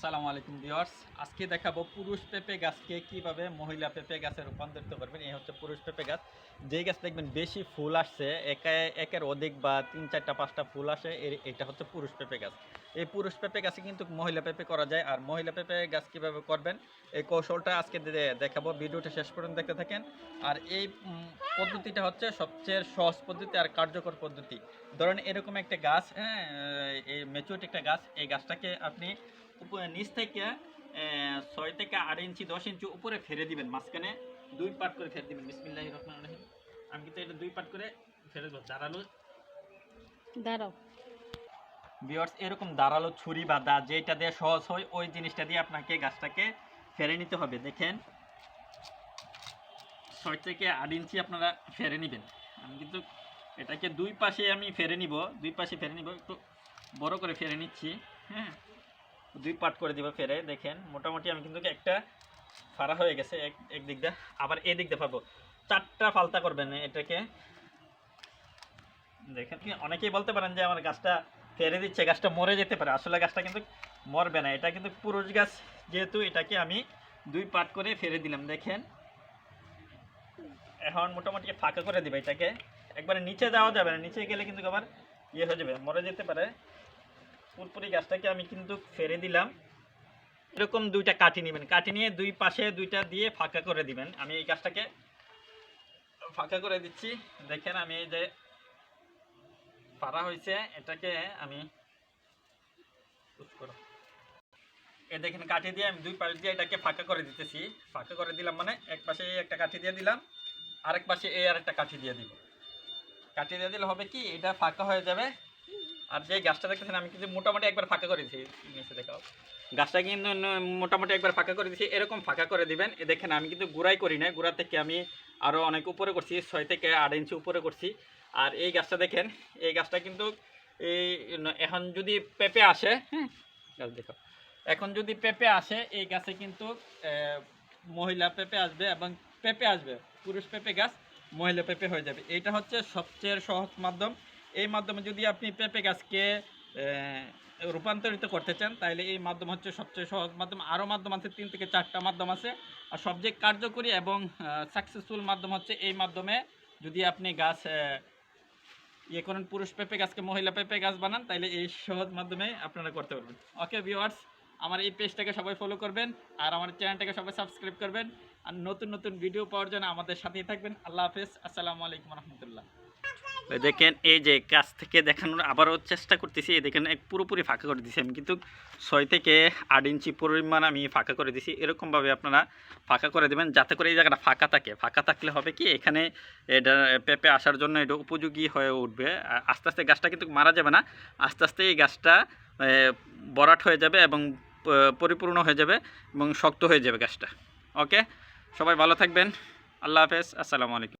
আসসালামু আলাইকুম ভিউয়ার্স। আজকে দেখাবো পুরুষ পেঁপে গাছকে কীভাবে মহিলা পেঁপে গাছে রূপান্তরিত করবেন। এই হচ্ছে পুরুষ পেঁপে গাছ। যেই গাছ দেখবেন বেশি ফুল আসছে, একে, একের অধিক বা তিন, চারটা, পাঁচটা ফুল আসে এটা হচ্ছে পুরুষ পেঁপে গাছ। এই পুরুষ পেঁপে গাছে কিন্তু মহিলা পেঁপে করা যায়। আর মহিলা পেঁপে গাছ কীভাবে করবেন, এই কৌশলটা আজকে দেখাবো। ভিডিওটা শেষ পর্যন্ত দেখতে থাকেন। আর এই পদ্ধতিটা হচ্ছে সবচেয়ে সহজ পদ্ধতি আর কার্যকর পদ্ধতি। ধরেন এরকম একটা গাছ হ্যাঁ এই ম্যাচুরিটি একটা গাছ, এই গাছটাকে আপনি নিচ থেকে ছয় থেকে আট ইঞ্চি দশ ইঞ্চি উপরে ফেরে দিবেন মাঝখানে দুই পাট করে ফেলে দিবেন। বিসমিল্লাহ রহমান রহিম। আমি কিন্তু এটা দুই পাট করে ফেলে দেবো। দাঁড়াল। দাঁড়াও। বিয়ার্স এরকম দাঁড়াল ছুরি বা দা যেটা দিয়ে সহজ হয় ওই জিনিসটা দিয়ে আপনাকে গাছটাকে ফেরে নিতে হবে। দেখেন ছয় থেকে আট ইঞ্চি আপনারা ফেরে নেবেন। আমি কিন্তু এটাকে দুই পাশে আমি ফেরে নিব দুই পাশে ফেরে নিব একটু বড় করে ফেরে নিচ্ছি হ্যাঁ। দুই পাট করে দিব ফেরে, দেখেন। মোটামুটি আমি কিন্তু একটা ফাড়া হয়ে গেছে এক এক দিক দিয়ে। আবার এই দিক দিয়ে পারব চারটা ফালতা করবেন এটাকে। দেখেন অনেকেই বলতে পারেন যে আমার গাছটা ফেরে দিচ্ছে, গাছটা মরে যেতে পারে। আসলে গাছটা কিন্তু মরবে না। এটা কিন্তু পুরুষ গাছ যেহেতু, এটাকে আমি দুই পাট করে ফেরে দিলাম। দেখেন। এখন মোটামুটি ফাঁকা করে দিবে এটাকে। একবারে নিচে যাওয়া যাবে না। নিচে গেলে কিন্তু আবার ইয়ে হয়ে যাবে, মরে যেতে পারে। পুরপুরি গাছটাকে আমি কিন্তু ফেরে দিলাম। এরকম দুইটা কাঠি নেবেন। কাঠি নিয়ে দুই পাশে দুইটা দিয়ে ফাঁকা করে দিবেন। আমি এই গাছটাকে ফাঁকা করে দিচ্ছি। দেখেন আমি এই যে পারা হয়েছে, এটাকে আমি এ দেখেন কাঠি দিয়ে আমি দুই পাশ দিয়ে এটাকে ফাঁকা করে দিতেছি। ফাঁকা করে দিলাম মানে এক পাশে এই একটা কাঠি দিয়ে দিলাম, আরেক পাশে এই আরেকটা কাঠি দিয়ে দিব। কাঠি দিয়ে দিলে হবে কি? এটা ফাঁকা হয়ে যাবে। আর যে গাছটা দেখতেছেন, আমি কিন্তু মোটামুটি একবার ফাঁকা করে দিয়েছি নিচে দেখাও। গাছটা কিন্তু মোটামুটি একবার ফাঁকা করে দিয়েছি এরকম ফাঁকা করে দিবেন। এ দেখেন, আমি কিন্তু গুড়াই করি না গুড়া থেকে আমি আরও অনেক উপরে করছি, ছয় থেকে আট ইঞ্চি উপরে করছি। আর এই গাছটা দেখেন, এই গাছটা কিন্তু এই এখন যদি পেঁপে আসে হ্যাঁ গাছ দেখো এখন যদি পেঁপে আসে, এই গাছে কিন্তু মহিলা পেঁপে আসবে এবং পেঁপে আসবে। পুরুষ পেঁপে গাছ, মহিলা পেঁপে হয়ে যাবে। এটা হচ্ছে সবচেয়ে সহজ মাধ্যম। এই মাধ্যমে যদি আপনি পেঁপে গাছকে রূপান্তরিত করতে চান তাহলে এই মাধ্যম হচ্ছে সবচেয়ে সহজ মাধ্যম। আরও মাধ্যম আছে, তিন থেকে চারটা মাধ্যম আছে। আর সবচেয়ে কার্যকরী এবং সাকসেসফুল মাধ্যম হচ্ছে এই মাধ্যমে যদি আপনি গাছ ইয়ে করেন, পুরুষ পেঁপে গাছকে মহিলা পেঁপে গাছ বানান তাহলে এই সহজ মাধ্যমে আপনারা করতে পারবেন। ওকে ভিউয়ার্স, আমার এই পেজটাকে সবাই ফলো করবেন, আর আমার চ্যানেলটাকে সবাই সাবস্ক্রাইব করবেন। আর নতুন নতুন ভিডিও পাওয়ার জন্য আমাদের সাথেই থাকবেন। আল্লাহ হাফেজ, আসসালামু আলাইকুম রহমতুল্লাহ। দেখেন, এই যে কাছ থেকে দেখানোর আবারও চেষ্টা করতেছি। এই দেখেন, এক পুরোপুরি ফাঁকা করে দিছি আমি। কিন্তু ছয় থেকে আট ইঞ্চি পরিমাণ আমি ফাঁকা করে দিছি। এরকমভাবে আপনারা ফাঁকা করে দেবেন, যাতে করে এই জায়গাটা ফাঁকা থাকে। ফাঁকা থাকলে হবে কি, এখানে এটা পেঁপে আসার জন্য এটা উপযোগী হয়ে উঠবে। আস্তে আস্তে গাছটা কিন্তু মারা যাবে না। আস্তে আস্তে এই গাছটা বরাট হয়ে যাবে এবং পরিপূর্ণ হয়ে যাবে এবং শক্ত হয়ে যাবে গাছটা। ওকে? সবাই ভালো থাকবেন। আল্লাহ হাফেজ। আসসালামু আলাইকুম।